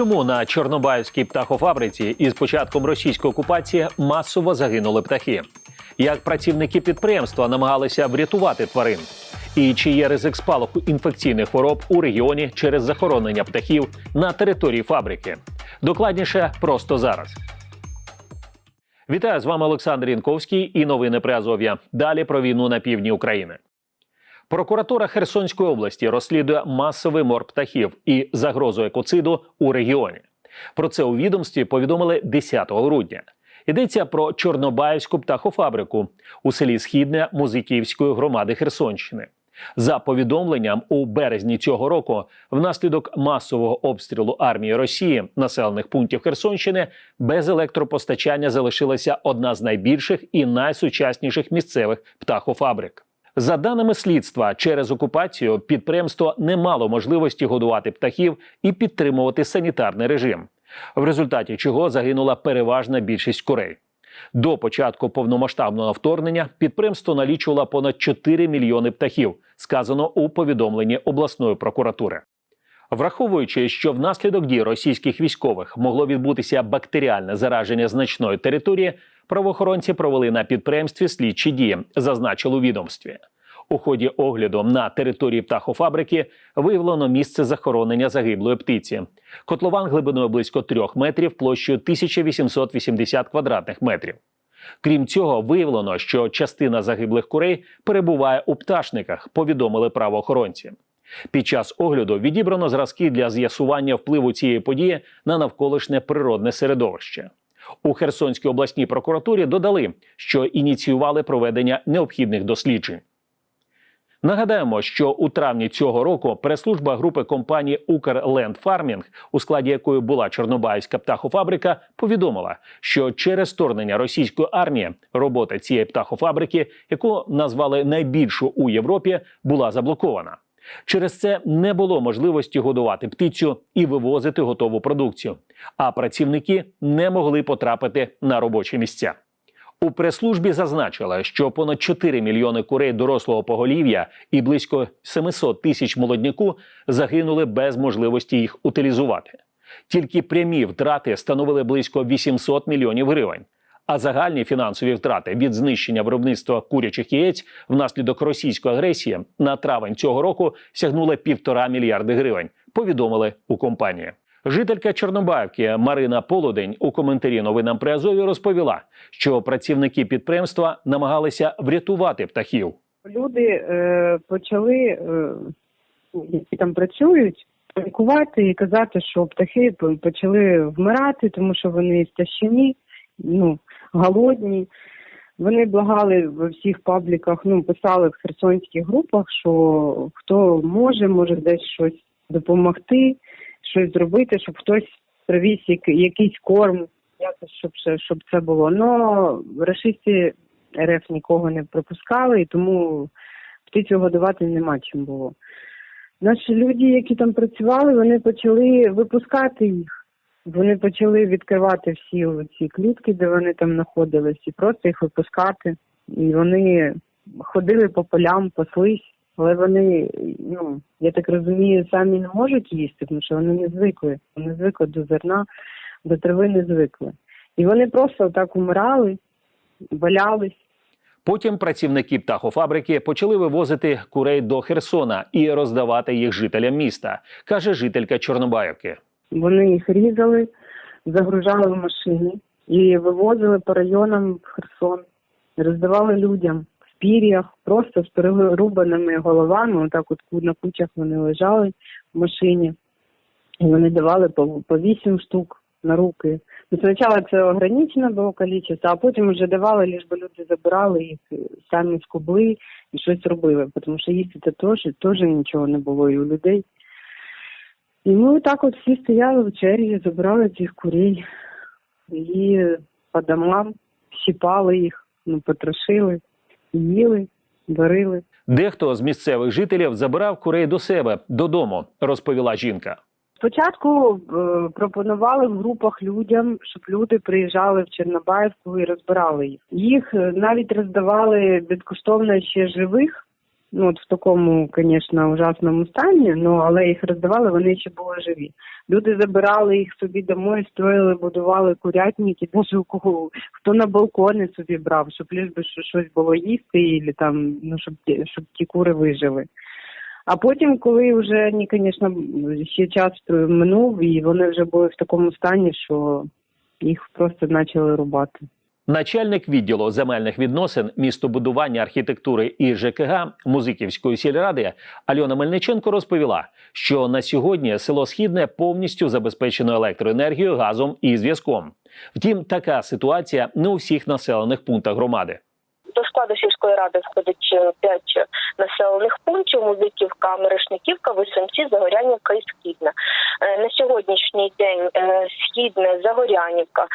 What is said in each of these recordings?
Чому на Чорнобаївській птахофабриці із початком російської окупації масово загинули птахи? Як працівники підприємства намагалися врятувати тварин? І чи є ризик спалаху інфекційних хвороб у регіоні через захоронення птахів на території фабрики? Докладніше просто зараз. Вітаю з вами Олександр Янковський і новини при Азов'я. Далі про війну на півдні України. Прокуратура Херсонської області розслідує масовий мор птахів і загрозу екоциду у регіоні. Про це у відомстві повідомили 10 грудня. Йдеться про Чорнобаївську птахофабрику у селі Східне Музиківської громади Херсонщини. За повідомленням, у березні цього року, внаслідок масового обстрілу армії Росії населених пунктів Херсонщини без електропостачання залишилася одна з найбільших і найсучасніших місцевих птахофабрик. За даними слідства, через окупацію підприємство не мало можливості годувати птахів і підтримувати санітарний режим, в результаті чого загинула переважна більшість курей. До початку повномасштабного вторгнення підприємство налічувало понад 4 мільйони птахів, сказано у повідомленні обласної прокуратури. Враховуючи, що внаслідок дій російських військових могло відбутися бактеріальне зараження значної території, правоохоронці провели на підприємстві слідчі дії, зазначили у відомстві. У ході огляду на території птахофабрики виявлено місце захоронення загиблої птиці. Котлован глибиною близько 3 метрів, площею 1880 квадратних метрів. Крім цього, виявлено, що частина загиблих курей перебуває у пташниках, повідомили правоохоронці. Під час огляду відібрано зразки для з'ясування впливу цієї події на навколишнє природне середовище. У Херсонській обласній прокуратурі додали, що ініціювали проведення необхідних досліджень. Нагадаємо, що у травні цього року прес-служба групи компанії «Укрлендфармінг», у складі якої була Чорнобаївська птахофабрика, повідомила, що через вторгнення російської армії робота цієї птахофабрики, яку назвали найбільшу у Європі, була заблокована. Через це не було можливості годувати птицю і вивозити готову продукцію, а працівники не могли потрапити на робочі місця. У прес-службі зазначила, що понад 4 мільйони курей дорослого поголів'я і близько 700 тисяч молодняку загинули без можливості їх утилізувати. Тільки прямі втрати становили близько 800 мільйонів гривень. А загальні фінансові втрати від знищення виробництва курячих яєць внаслідок російської агресії на травень цього року сягнули півтора мільярди гривень. Повідомили у компанії. Жителька Чорнобаївки Марина Полудень у коментарі новинам при Азові розповіла, що працівники підприємства намагалися врятувати птахів. Люди е, почали, е, які там працюють, панікувати і казати, що птахи почали вмирати, тому що вони стащені, ну, голодні. Вони благали в всіх пабліках, ну, писали в херсонських групах, що хто може, може десь щось допомогти, щось зробити, щоб хтось привіз як- якийсь корм, якось, щоб, щоб це було. Но рашисти РФ нікого не пропускали, і тому птицю годувати нема чим було. Наші люди, які там працювали, вони почали випускати їх. Вони почали відкривати всі ці клітки, де вони там знаходились, і просто їх випускати. І вони ходили по полям, паслись, але вони, ну, я так розумію, самі не можуть їсти, тому що вони не звикли. Вони звикли до зерна, до трави не звикли. І вони просто так умирали, валялись. Потім працівники птахофабрики почали вивозити курей до Херсона і роздавати їх жителям міста, каже жителька Чорнобаївки. Вони їх різали, загружали в машини і вивозили по районам в Херсон, роздавали людям в пір'ях, просто з перерубаними головами. Отак, от на кучах вони лежали в машині, і вони давали по, 8 штук на руки. Ну, спочатку це ограничено було кількість, а потім вже давали, лиш би люди забирали їх, е, самі скубли і щось робили, тому що їсти це теж, теж нічого не було і у людей. І ми так от всі стояли в черзі, забрали цих курей і по домам щипали їх, ну, потрошили, їли, варили. Дехто з місцевих жителів забирав курей до себе додому, розповіла жінка. Спочатку е, пропонували в групах людям, щоб люди приїжджали в Чорнобаївку і розбирали їх. Їх е, навіть роздавали безкоштовно ще живих, Ну от в такому, звісно, ужасному стані, ну але їх роздавали, вони ще були живі. Люди забирали їх собі домой, строїли, будували курятники, навіть у кого хто на балкони собі брав, щоб лиш би що- щось було їсти, і там ну щоб щоб ті кури вижили. А потім, коли вже звісно, ще час минув, і вони вже були в такому стані, що їх просто почали рубати. Начальник відділу земельних відносин, містобудування, архітектури і ЖКГ Музиківської сільради Альона Мельниченко розповіла, що на сьогодні село Східне повністю забезпечено електроенергією, газом і зв'язком. Втім, така ситуація не у всіх населених пунктах громади. До складу сільської ради входить е, п'ять населених пунктів: Музиківка, Мерешниківка, Висунці, Загорянівка і Східна. Е, На сьогоднішній день е, Східне, Загорянівка е,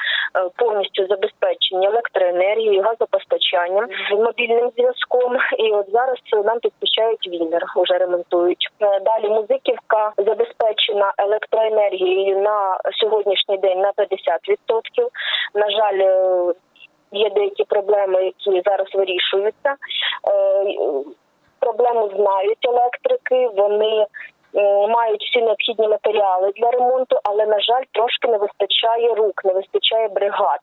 повністю забезпечені електроенергією, газопостачанням, мобільним зв'язком. І от зараз е, нам підключають вінер, вже ремонтують. Е, Далі Музиківка забезпечена електроенергією на сьогоднішній день на 50%. На жаль, е, є деякі проблеми, які зараз вирішуються. Е, Проблему знають електрики, вони е, мають всі необхідні матеріали для ремонту, але на жаль, трошки не вистачає рук, не вистачає бригад.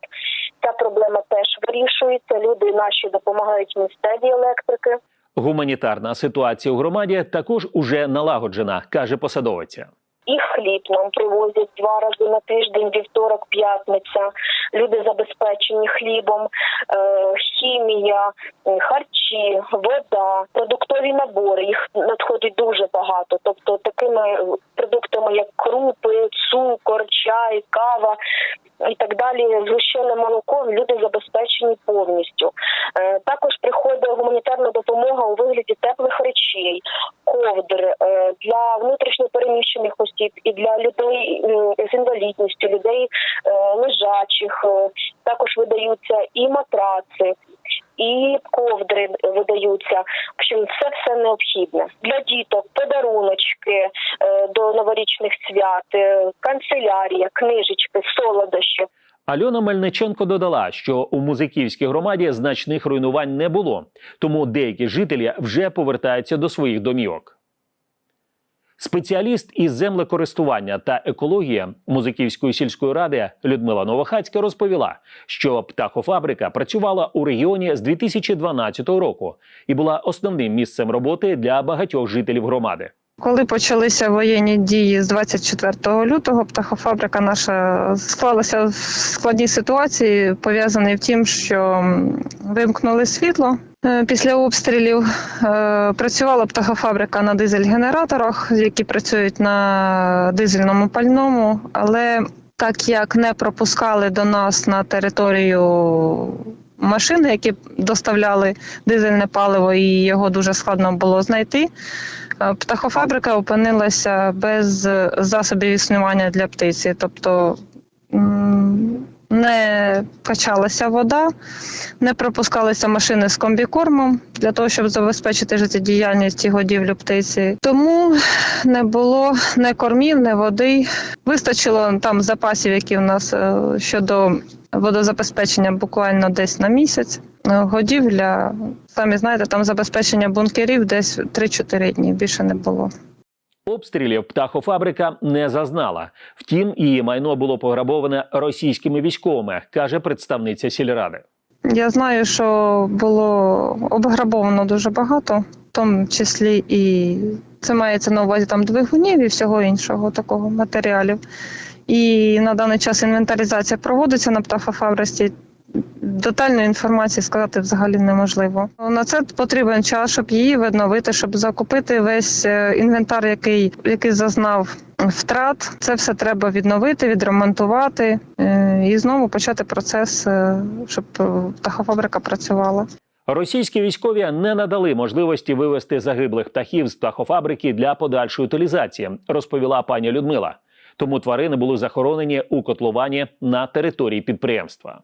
Ця проблема теж вирішується. Люди наші допомагають місцеві електрики. Гуманітарна ситуація у громаді також уже налагоджена, каже посадовиця. І хліб нам привозять два рази на тиждень, вівторок, п'ятниця. Люди забезпечені хлібом, е, хімія, е, харчі, вода, продуктові набори. Їх надходить дуже багато. Тобто такими продуктами, як крупи, цукор, чай, кава. І так далі, згущене молоко люди забезпечені повністю. Е, також приходить гуманітарна допомога у вигляді теплих речей, ковдр е, для внутрішньопереміщених осіб і для людей з інвалідністю, людей е, лежачих. Також видаються і матраци, і ковдри видаються. В общем, все все необхідне для діток, подаруночки е, до новорічних свят, е, канцелярія, книжечки, солодощі. Альона Мельниченко додала, що у музиківській громаді значних руйнувань не було, тому деякі жителі вже повертаються до своїх домівок. Спеціаліст із землекористування та екології Музиківської сільської ради Людмила Новохацька розповіла, що птахофабрика працювала у регіоні з 2012 року і була основним місцем роботи для багатьох жителів громади. Коли почалися воєнні дії з 24 лютого, птахофабрика наша склалася в складній ситуації, пов'язаний в тім, що вимкнули світло. Е, Після обстрілів е, працювала птахофабрика на дизель-генераторах, які працюють на дизельному пальному, але так як не пропускали до нас на територію машини, які доставляли дизельне паливо, і його дуже складно було знайти. Е, Птахофабрика опинилася без засобів існування для птиці, тобто не качалася вода, не пропускалися машини з комбікормом для того, щоб забезпечити життєдіяльність і годівлю птиці. Тому не було не кормів, не води. Вистачило там запасів, які в нас е, щодо водозабезпечення буквально десь на місяць. Е, Годівля, самі знаєте, там забезпечення бункерів десь 3-4 дні, більше не було. Обстрілів птахофабрика не зазнала. Втім, її майно було пограбоване російськими військовими, каже представниця сільради. Я знаю, що було обграбовано дуже багато, в тому числі і це мається на увазі там двигунів і всього іншого такого матеріалів. І на даний час інвентаризація проводиться на птахофабриці. Детальної інформації сказати взагалі неможливо. На це потрібен час, щоб її відновити, щоб закупити весь е, інвентар, який, який зазнав втрат. Це все треба відновити, відремонтувати е, і знову почати процес, е, щоб птахофабрика працювала. Російські військові не надали можливості вивести загиблих птахів з птахофабрики для подальшої утилізації, розповіла пані Людмила. Тому тварини були захоронені у котловані на території підприємства.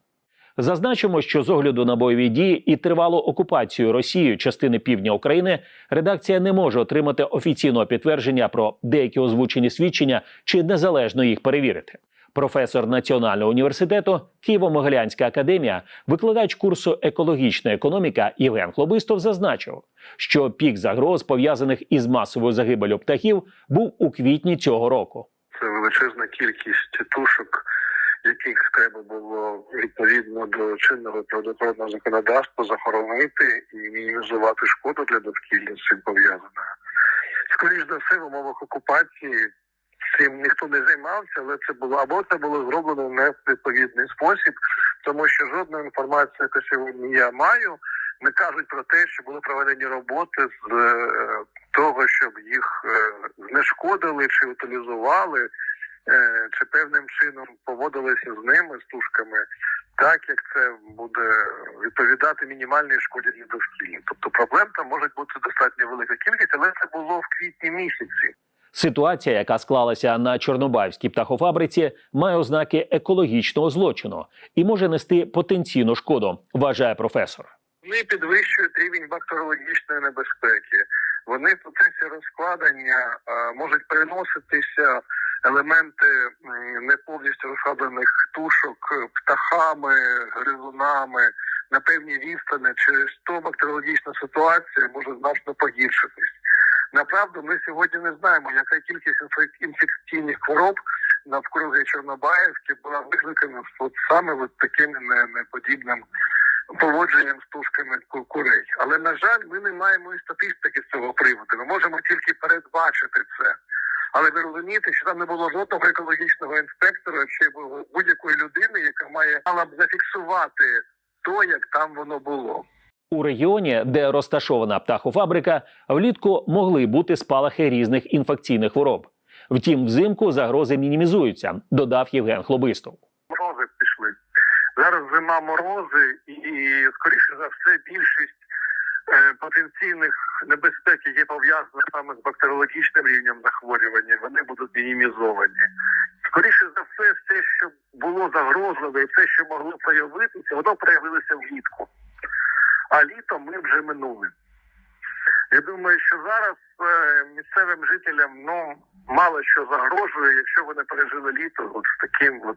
Зазначимо, що з огляду на бойові дії і тривалу окупацію Росією частини півдня України редакція не може отримати офіційного підтвердження про деякі озвучені свідчення чи незалежно їх перевірити. Професор Національного університету Києво-Могилянська академія, викладач курсу екологічна економіка Євген Хлобистов зазначив, що пік загроз, пов'язаних із масовою загибелю птахів, був у квітні цього року. Це величезна кількість тушок, яких треба було відповідно до чинного природоохоронного законодавства захоронити і мінімізувати шкоду для довкілля з цим пов'язана. Скоріш за все, в умовах окупації цим ніхто не займався, але це було або це було зроблено не в відповідний спосіб, тому що жодна інформація, яку сьогодні я маю, не кажуть про те, що були проведені роботи з е, того, щоб їх е, знешкодили чи утилізували, е, чи певним чином поводилися з ними, з тушками, так як це буде відповідати мінімальній шкоді для довкілля. Тобто проблем там може бути достатньо велика кількість, але це було в квітні місяці. Ситуація, яка склалася на Чорнобаївській птахофабриці, має ознаки екологічного злочину і може нести потенційну шкоду, вважає професор. Вони підвищують рівень бактеріологічної небезпеки. Вони в процесі розкладення е, можуть переноситися елементи не повністю розкладених тушок птахами, гризунами на певні відстані. Через то бактеріологічна ситуація може значно погіршитись. Направду, ми сьогодні не знаємо, яка кількість інфек- інфекційних хвороб навкруги Чорнобаївки була викликана саме таким не- неподібним поводженням з тушками курей. Але на жаль, ми не маємо і статистики з цього приводу. Ми можемо тільки передбачити це. Але ви розумієте, що там не було жодного екологічного інспектора чи будь-якої людини, яка має мала б зафіксувати то, як там воно було. У регіоні, де розташована птахофабрика, влітку могли бути спалахи різних інфекційних хвороб. Втім, взимку загрози мінімізуються, додав Євген Хлобистов. Морози. Зараз зима морози, і скоріше за все більшість е, потенційних небезпек, які пов'язані саме з бактеріологічним рівнем захворювання, вони будуть мінімізовані. Скоріше за все, все, що було загрозливе, все, що могло проявитися, воно проявилося влітку. А літо ми вже минули. Я думаю, що зараз е, місцевим жителям ну мало що загрожує, якщо вони пережили літо от з таким от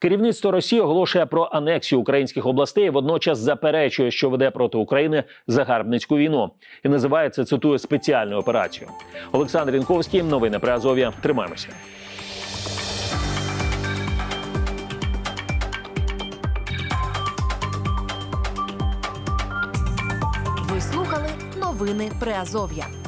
Керівництво Росії оголошує про анексію українських областей, водночас заперечує, що веде проти України загарбницьку війну, і називає це цитую спеціальну операцію. Олександр Інковський, новини при Азов'я. Тримаємося. Ви слухали новини Приазов'я.